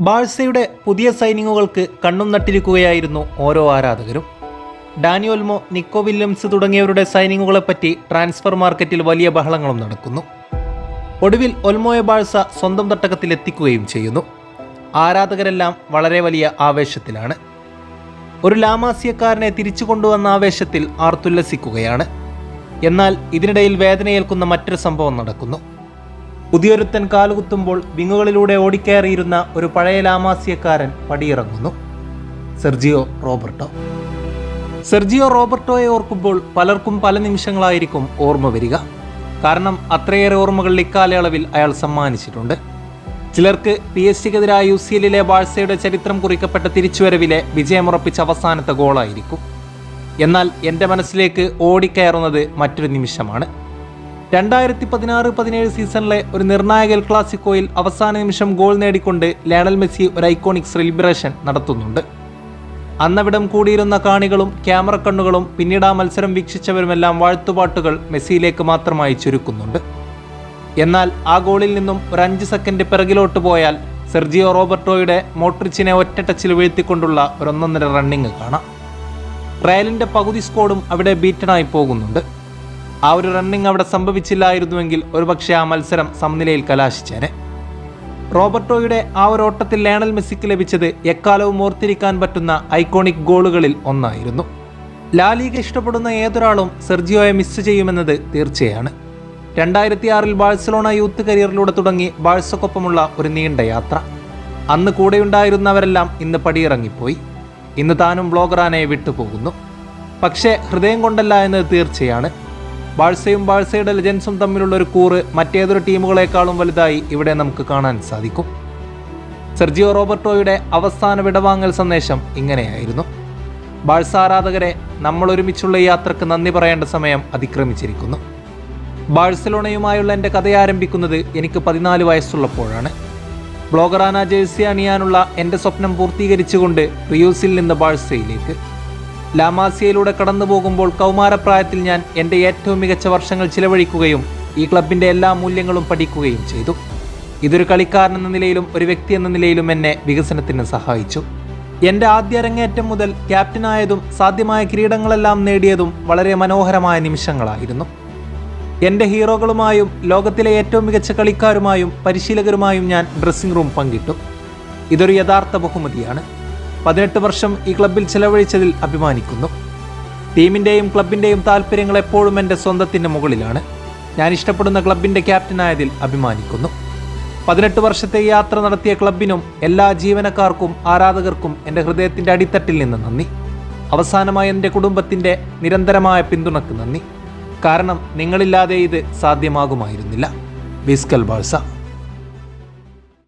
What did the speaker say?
ബാഴ്സയുടെ പുതിയ സൈനിങ്ങുകൾക്ക് കണ്ണും നട്ടിരിക്കുകയായിരുന്നു ഓരോ ആരാധകരും. ഡാനിയോൽമോ നിക്കോ വില്യംസ് തുടങ്ങിയവരുടെ സൈനിങ്ങുകളെപ്പറ്റി ട്രാൻസ്ഫർ മാർക്കറ്റിൽ വലിയ ബഹളങ്ങളും നടക്കുന്നു. ഒടുവിൽ ഒൽമോയ ബാഴ്സ സ്വന്തം തട്ടകത്തിൽ എത്തിക്കുകയും ചെയ്യുന്നു. ആരാധകരെല്ലാം വളരെ വലിയ ആവേശത്തിലാണ്. ഒരു ലാമാസിയക്കാരനെ തിരിച്ചു കൊണ്ടുവന്ന ആവേശത്തിൽ ആർത്തുല്ലസിക്കുകയാണ്. എന്നാൽ ഇതിനിടയിൽ വേദനയേൽക്കുന്ന മറ്റൊരു സംഭവം നടക്കുന്നു. പുതിയൊരുത്തൻ കാലുകുത്തുമ്പോൾ വിങ്ങുകളിലൂടെ ഓടിക്കയറിയിരുന്ന ഒരു പഴയ ലാമാസിയക്കാരൻ പടിയിറങ്ങുന്നു. Sergio Roberto. സെർജിയോ റോബർട്ടോയെ ഓർക്കുമ്പോൾ പലർക്കും പല നിമിഷങ്ങളായിരിക്കും ഓർമ്മ വരിക. കാരണം അത്രയേറെ ഓർമ്മകൾ ഇക്കാലയളവിൽ അയാൾ സമ്മാനിച്ചിട്ടുണ്ട്. ചിലർക്ക് പി എസ് സിക്കെതിരായ യു സി എല്ലിലെ ബാഴ്സയുടെ ചരിത്രം കുറിക്കപ്പെട്ട തിരിച്ചുവരവിലെ വിജയമുറപ്പിച്ച അവസാനത്തെ ഗോളായിരിക്കും. എന്നാൽ എന്റെ മനസ്സിലേക്ക് ഓടിക്കയറുന്നത് മറ്റൊരു നിമിഷമാണ്. രണ്ടായിരത്തി പതിനാറ് പതിനേഴ് സീസണിലെ ഒരു നിർണായക എൽ ക്ലാസിക്കോയിൽ അവസാന നിമിഷം ഗോൾ നേടിക്കൊണ്ട് ലയണൽ മെസ്സി ഒരു ഐക്കോണിക് സെലിബ്രേഷൻ നടത്തുന്നുണ്ട്. അന്നവിടം കൂടിയിരുന്ന കാണികളും ക്യാമറ കണ്ണുകളും പിന്നീട് ആ മത്സരം വീക്ഷിച്ചവരുമെല്ലാം വാഴ്ത്തുപാട്ടുകൾ മെസ്സിയിലേക്ക് മാത്രമായി ചുരുക്കുന്നുണ്ട്. എന്നാൽ ആ ഗോളിൽ നിന്നും ഒരു അഞ്ച് സെക്കൻഡ് പിറകിലോട്ട് പോയാൽ സെർജിയോ റോബർട്ടോയുടെ മോട്രിച്ചിനെ ഒറ്റ ടച്ചിൽ വീഴ്ത്തിക്കൊണ്ടുള്ള ഒരു ഒന്നൊന്നര റണ്ണിങ് കാണാം. റയലിന്റെ പകുതി സ്കോഡും അവിടെ ബീറ്റണായി പോകുന്നുണ്ട്. ആ ഒരു റണ്ണിങ് അവിടെ സംഭവിച്ചില്ലായിരുന്നുവെങ്കിൽ ഒരുപക്ഷെ ആ മത്സരം സമനിലയിൽ കലാശിച്ചേനെ. റോബർട്ടോയുടെ ആ ഒരു ഓട്ടത്തിൽ ലയണൽ മെസ്സിക്ക് ലഭിച്ചത് എക്കാലവും ഓർത്തിരിക്കാൻ പറ്റുന്ന ഐക്കോണിക് ഗോളുകളിൽ ഒന്നായിരുന്നു. ലാലീഗ ഇഷ്ടപ്പെടുന്ന ഏതൊരാളും സെർജിയോയെ മിസ് ചെയ്യുമെന്നത് തീർച്ചയാണ്. രണ്ടായിരത്തി ആറിൽ ബാഴ്സലോണ യൂത്ത് കരിയറിലൂടെ തുടങ്ങി ബാഴ്സക്കൊപ്പമുള്ള ഒരു നീണ്ട യാത്ര. അന്ന് കൂടെയുണ്ടായിരുന്നവരെല്ലാം ഇന്ന് പടിയിറങ്ങിപ്പോയി. ഇന്ന് താനും ബ്ലോഗറാനെ വിട്ടുപോകുന്നു. പക്ഷേ ഹൃദയം കൊണ്ടല്ല എന്നത് തീർച്ചയാണ്. ബാഴ്സയും ബാഴ്സയുടെ ലെജൻസും തമ്മിലുള്ള ഒരു കൂറ് മറ്റേതൊരു ടീമുകളെക്കാളും വലുതായി ഇവിടെ നമുക്ക് കാണാൻ സാധിക്കും. സെർജിയോ റോബർട്ടോയുടെ അവസാന വിടവാങ്ങൽ സന്ദേശം ഇങ്ങനെയായിരുന്നു. ബാഴ്സ ആരാധകരെ നമ്മൾ ഒരുമിച്ചുള്ള യാത്രയ്ക്ക് നന്ദി പറയേണ്ട സമയം അതിക്രമിച്ചിരിക്കുന്നു. ബാഴ്സലോണയുമായുള്ള എന്റെ കഥ ആരംഭിക്കുന്നത് എനിക്ക് പതിനാല് വയസ്സുള്ളപ്പോഴാണ്. ബ്ലോഗറാന ജേഴ്സി അണിയാനുള്ള എന്റെ സ്വപ്നം പൂർത്തീകരിച്ചുകൊണ്ട് റിയൂസിൽ നിന്ന് ബാഴ്സയിലേക്ക്. ലാമാസിയയിലൂടെ കടന്നു പോകുമ്പോൾ കൗമാരപ്രായത്തിൽ ഞാൻ എന്റെ ഏറ്റവും മികച്ച വർഷങ്ങൾ ചിലവഴിക്കുകയും ഈ ക്ലബിന്റെ എല്ലാ മൂല്യങ്ങളും പഠിക്കുകയും ചെയ്തു. ഇതൊരു കളിക്കാരൻ എന്ന നിലയിലും ഒരു വ്യക്തി എന്ന നിലയിലും എന്നെ വികസനത്തിന് സഹായിച്ചു. എന്റെ ആദ്യ അരങ്ങേറ്റം മുതൽ ക്യാപ്റ്റനായതും സാധ്യമായ കിരീടങ്ങളെല്ലാം നേടിയതും വളരെ മനോഹരമായ നിമിഷങ്ങളായിരുന്നു. എന്റെ ഹീറോകളുമായും ലോകത്തിലെ ഏറ്റവും മികച്ച കളിക്കാരുമായും പരിശീലകരുമായും ഞാൻ ഡ്രസ്സിംഗ് റൂം പങ്കിട്ടു. ഇതൊരു യഥാർത്ഥ ബഹുമതിയാണ്. പതിനെട്ട് വർഷം ഈ ക്ലബിൽ ചെലവഴിച്ചതിൽ അഭിമാനിക്കുന്നു. ടീമിന്റെയും ക്ലബിന്റെയും താല്പര്യങ്ങൾ എപ്പോഴും എന്റെ സ്വന്തത്തിന്റെ മുകളിലാണ്. ഞാൻ ഇഷ്ടപ്പെടുന്ന ക്ലബിന്റെ ക്യാപ്റ്റനായതിൽ അഭിമാനിക്കുന്നു. പതിനെട്ട് വർഷത്തെ യാത്ര നടത്തിയ ക്ലബിനും എല്ലാ ജീവനക്കാർക്കും ആരാധകർക്കും എന്റെ ഹൃദയത്തിന്റെ അടിത്തട്ടിൽ നിന്ന് നന്ദി. അവസാനമായി എന്റെ കുടുംബത്തിന്റെ നിരന്തരമായ പിന്തുണക്ക് നന്ദി. കാരണം നിങ്ങളില്ലാതെ ഇത് സാധ്യമാകുമായിരുന്നില്ല. ബിസ്കൽ ബാഴ്സ.